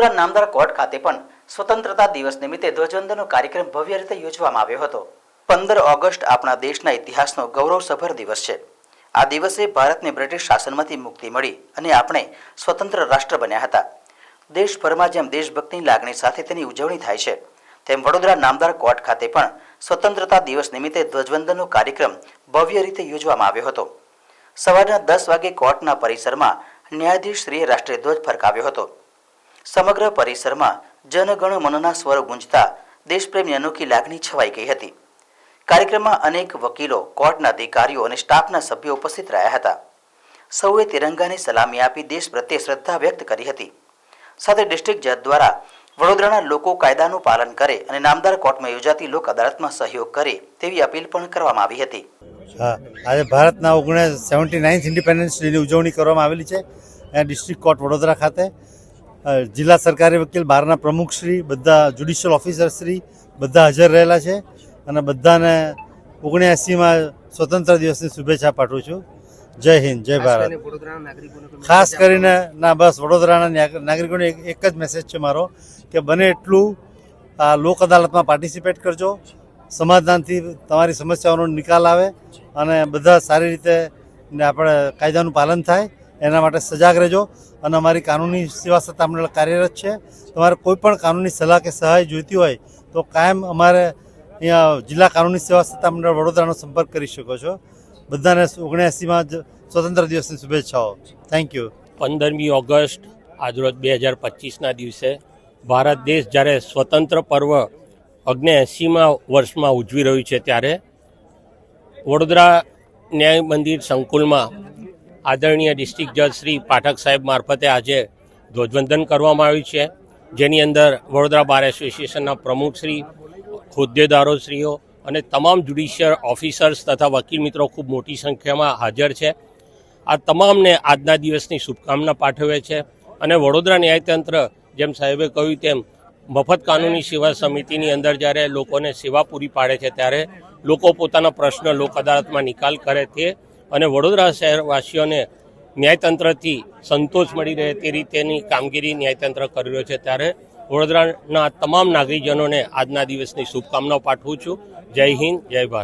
વડોદરા નામદાર કોર્ટ ખાતે પણ સ્વતંત્રતા દિવસ નિમિત્તે ધ્વજવંદનનો કાર્યક્રમ ભવ્ય રીતે યોજવામાં આવ્યો હતો. પંદર ઓગસ્ટ આપણા દેશના ઇતિહાસનો ગૌરવસભર દિવસ છે. આ દિવસે ભારતને બ્રિટિશ શાસનમાંથી મુક્તિ મળી અને આપણે સ્વતંત્ર રાષ્ટ્ર બન્યા હતા. દેશભરમાં જેમ દેશભક્તિની લાગણી સાથે તેની ઉજવણી થાય છે, તેમ વડોદરા નામદાર કોર્ટ ખાતે પણ સ્વતંત્રતા દિવસ નિમિત્તે ધ્વજવંદનનો કાર્યક્રમ ભવ્ય રીતે યોજવામાં આવ્યો હતો. સવારના દસ વાગે કોર્ટના પરિસરમાં ન્યાયાધીશ શ્રીએ રાષ્ટ્રીય ધ્વજ ફરકાવ્યો હતો. સમગ્ર પરિસરમાં જનગણ મનના સ્વર ગુંજતા દેશપ્રેમની અનોખી લાગણી છવાઈ ગઈ હતી. કાર્યક્રમમાં અનેક વકીલો, કોર્ટના અધિકારીઓ અને સ્ટાફના સભ્યો ઉપસ્થિત રહ્યા હતા. સૌએ તિરંગાને સલામી આપી દેશ પ્રત્યે શ્રદ્ધા વ્યક્ત કરી હતી. સાથે ડિસ્ટ્રિક્ટ જજ દ્વારા વડોદરાના લોકો કાયદાનું પાલન કરે અને નામદાર કોર્ટમાં યોજાતી લોક અદાલતમાં સહયોગ કરે તેવી અપીલ પણ કરવામાં આવી હતી. આજે ભારતના ઓગણીસ સેવન્ટી નાઇન્થ ઇન્ડિપેન્ડન્સ ડેની ઉજવણી કરવામાં આવેલી છે. ડિસ્ટ્રિક્ટ કોર્ટ વડોદરા ખાતે જિલ્લા સરકારી વકીલ બહારના પ્રમુખશ્રી બધા જ્યુડિશિયલ ઓફિસરશ્રી બધા હાજર રહેલા છે અને બધાને ઓગણ્યાસીમાં સ્વતંત્ર દિવસની શુભેચ્છા પાઠવું છું. જય હિન્દ જય ભારત. ખાસ કરીને ના બસ વડોદરાના નાગરિકોને એક એક જ મેસેજ છે મારો કે બને એટલું આ લોક અદાલતમાં પાર્ટિસિપેટ કરજો. સમાધાનથી તમારી સમસ્યાઓનો નિકાલ આવે અને બધા સારી રીતે આપણે કાયદાનું પાલન થાય. એના માટે સજાગ રહેજો. અને અમારી કાનૂની સેવા સત્તા મંડળ કાર્યરત છે. તમારે કોઈ પણ કાનૂની સલાહ કે સહાય જોઈતી હોય તો કાયમ અમારે અહીંયા જિલ્લા કાનૂની સેવા સત્તા મંડળ વડોદરાનો સંપર્ક કરી શકો છો. બધાને ઓગણ્યાસીમાં જ સ્વતંત્ર દિવસની શુભેચ્છાઓ. થેન્ક યુ પંદરમી ઓગસ્ટ આજરોજ બે હજાર પચીસના દિવસે ભારત દેશ જ્યારે સ્વતંત્ર પર્વ ઓગણએંસીમાં વર્ષમાં ઉજવી રહ્યું છે ત્યારે વડોદરા ન્યાય મંદિર સંકુલમાં આદરણીય ડિસ્ટ્રિક્ટ જજ શ્રી પાઠક સાહેબ મારફતે આજે ધ્વજવંદન કરવામાં આવ્યું છે. જેની અંદર વડોદરા બાર એસોસિએશનના પ્રમુખશ્રી હોદ્દેદારોશ્રીઓ અને તમામ જ્યુડિશિયલ ઓફિસર્સ તથા વકીલ મિત્રો ખૂબ મોટી સંખ્યામાં હાજર છે. આ તમામને આજના દિવસની શુભકામના પાઠવે છે અને વડોદરા ન્યાયતંત્ર જેમ સાહેબે કહ્યું તેમ મફત કાનૂની સેવા સમિતિની અંદર જ્યારે લોકોને સેવા પૂરી પાડે છે ત્યારે લોકો પોતાના પ્રશ્ન લોક અદાલતમાં નિકાલ કરે તે અને વડોદરા શહેરવાસીઓને ન્યાયતંત્રથી સંતોષ મળી રહે તે રીતેની કામગીરી ન્યાયતંત્ર કરી રહ્યો છે. ત્યારે વડોદરાના તમામ નાગરિકજનોને આજના દિવસની શુભકામનાઓ પાઠવું છું. જય હિન્દ, જય ભારત.